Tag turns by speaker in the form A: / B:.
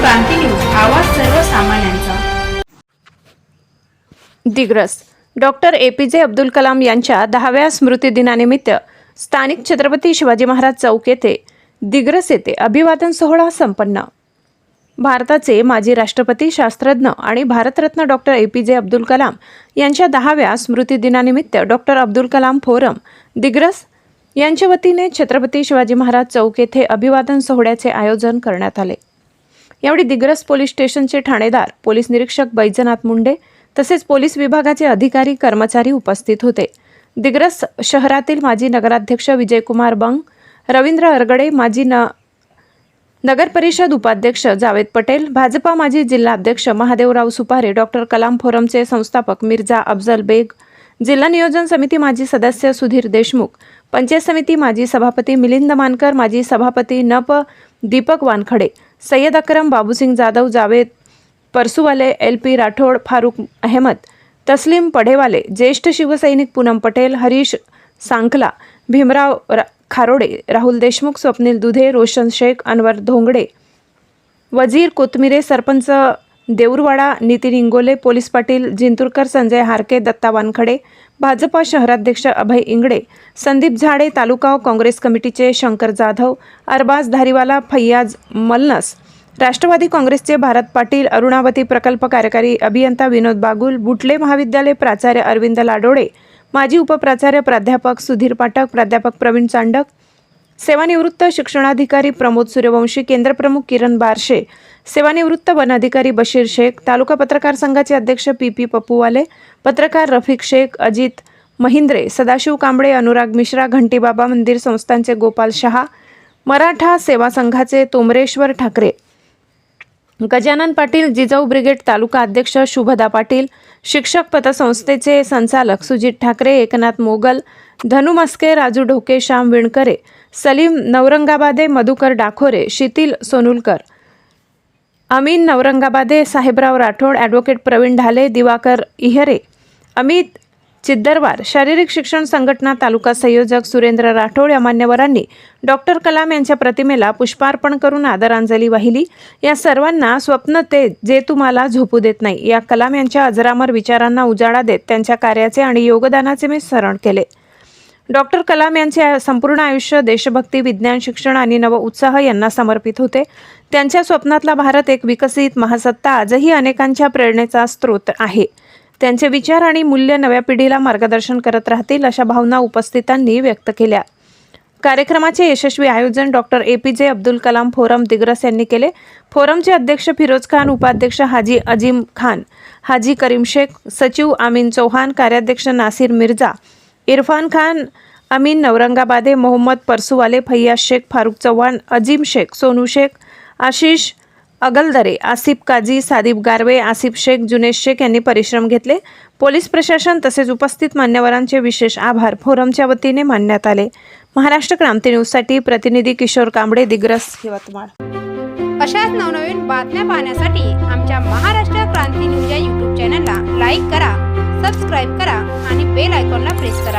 A: क्रांती news आवाज सर्वसामान्यांचा.
B: Digras. Doctor A P J Abdul Kalam यांच्या दहाव्या स्मृतिदिनानिमित्त स्थानिक छत्रपती शिवाजी महाराज चौक येथे दिग्रस येथे अभिवादन सोहळा संपन्न. भारताचे माजी राष्ट्रपती शास्त्रज्ञ आणि Bharat Ratna doctor A P J Abdul Kalam यांच्या दहाव्या स्मृतिदिनानिमित्त डॉक्टर अब्दुल कलाम फोरम दिग्रस यांच्या वतीने छत्रपती शिवाजी महाराज चौक येथे अभिवादन सोहळ्याचे आयोजन करण्यात आले. यावेळी दिग्रस पोलीस स्टेशनचे ठाणेदार पोलीस निरीक्षक बैजनाथ मुंडे तसेच पोलीस विभागाचे अधिकारी कर्मचारी उपस्थित होते. दिग्रस शहरातील माजी नगराध्यक्ष विजयकुमार बंग रवींद्र अरगडे माजी न नगर परिषद उपाध्यक्ष जावेद पटेल भाजपा माजी जिल्हाध्यक्ष महादेवराव सुपारे डॉक्टर कलाम फोरमचे संस्थापक मिर्झा अफजल बेग जिल्हा नियोजन समिती माजी सदस्य सुधीर देशमुख पंचायत समिती माजी सभापती मिलिंद मानकर माजी सभापती नप दीपक वानखडे सय्यद अकरम बाबूसिंग जाधव जावेद परसुवाले एल पी राठोड फारुख अहमद तस्लीम पढेवाले ज्येष्ठ शिवसैनिक पूनम पटेल हरीश सांकला भीमराव रा खारोडे राहुल देशमुख स्वप्नील दुधे रोशन शेख अनवर धोंगडे वजीर कोथमिरे सरपंच देऊरवाडा नितीन इंगोले पोलीस पाटील जिंतूरकर संजय हारके दत्ता वानखडे भाजपा शहराध्यक्ष अभय इंगडे संदीप झाडे तालुका काँग्रेस कमिटीचे शंकर जाधव अरबाज धारीवाला फैयाज मलनस राष्ट्रवादी काँग्रेसचे भारत पाटील अरुणावती प्रकल्प कार्यकारी अभियंता विनोद बागुल बुटले महाविद्यालय प्राचार्य अरविंद लाडोडे माजी उपप्राचार्य प्राध्यापक सुधीर पाठक प्राध्यापक प्रवीण चांडक सेवानिवृत्त शिक्षणाधिकारी प्रमोद सूर्यवंशी केंद्रप्रमुख किरण बारशे सेवानिवृत्त वनाधिकारी बशीर शेख तालुका पत्रकार संघाचे अध्यक्ष पी पी पप्पूवाले पत्रकार रफिक शेख अजित महिंद्रे सदाशिव कांबळे अनुराग मिश्रा घंटीबाबा मंदिर संस्थांचे गोपाल शहा मराठा सेवा संघाचे तोमरेश्वर ठाकरे गजानन पाटील जिजाऊ ब्रिगेड तालुका अध्यक्ष शुभदा पाटील शिक्षक पतसंस्थेचे संचालक सुजित ठाकरे एकनाथ मोगल धनु मस्के राजू ढोके श्याम विणकरे सलीम नवरंगाबादे मधुकर डाखोरे शितील सोनुलकर अमीन नवरंगाबादे साहेबराव राठोड ॲडव्होकेट प्रवीण ढाले दिवाकर इहरे अमित चिद्दरवार शारीरिक शिक्षण संघटना तालुका संयोजक सुरेंद्र राठोड या मान्यवरांनी डॉक्टर कलाम यांच्या प्रतिमेला पुष्पार्पण करून आदरांजली वाहिली. या सर्वांना स्वप्न ते जे तुम्हाला झोपू देत नाही या कलाम यांच्या अजरामर विचारांना उजाळा देत त्यांच्या कार्याचे आणि योगदानाचे मी स्मरण केले. डॉक्टर कलाम यांचे संपूर्ण आयुष्य देशभक्ती विज्ञान शिक्षण आणि नव उत्साह यांना समर्पित होते. त्यांच्या स्वप्नातला भारत एक विकसित महासत्ता आजही अनेकांच्या प्रेरणेचा स्रोत आहे. त्यांचे विचार आणि मूल्य नव्या पिढीला मार्गदर्शन करत राहतील अशा भावना उपस्थितांनी व्यक्त केल्या. कार्यक्रमाचे यशस्वी आयोजन doctor A P J Abdul Kalam forum Digras यांनी केले. फोरमचे अध्यक्ष फिरोज खान उपाध्यक्ष हाजी अजीम खान हाजी करीम शेख सचिव आमीन चौहान कार्याध्यक्ष नासिर मिर्झा इरफान खान अमीन नवरंगाबादे मोहम्मद परसुवाले फैया शेख फारुक चव्हाण अजीम शेख सोनू शेख आशिष अगलदरे आसिफ काझी सादिब गारवे आसिफ शेख जुनेश शेख यांनी परिश्रम घेतले. पोलीस प्रशासन तसेच उपस्थित मान्यवरांचे विशेष आभार फोरमच्या वतीने मानण्यात आले. महाराष्ट्र क्रांती न्यूजसाठी प्रतिनिधी किशोर कांबळे दिग्रस यवतमाळ
C: अशाच नवनवीन बातम्या पाहण्यासाठी आमच्या महाराष्ट्र क्रांती न्यूज या यूट्यूब चॅनलला लाईक करा सबस्क्राईब करा आणि बेल आयकॉनला प्रेस करा.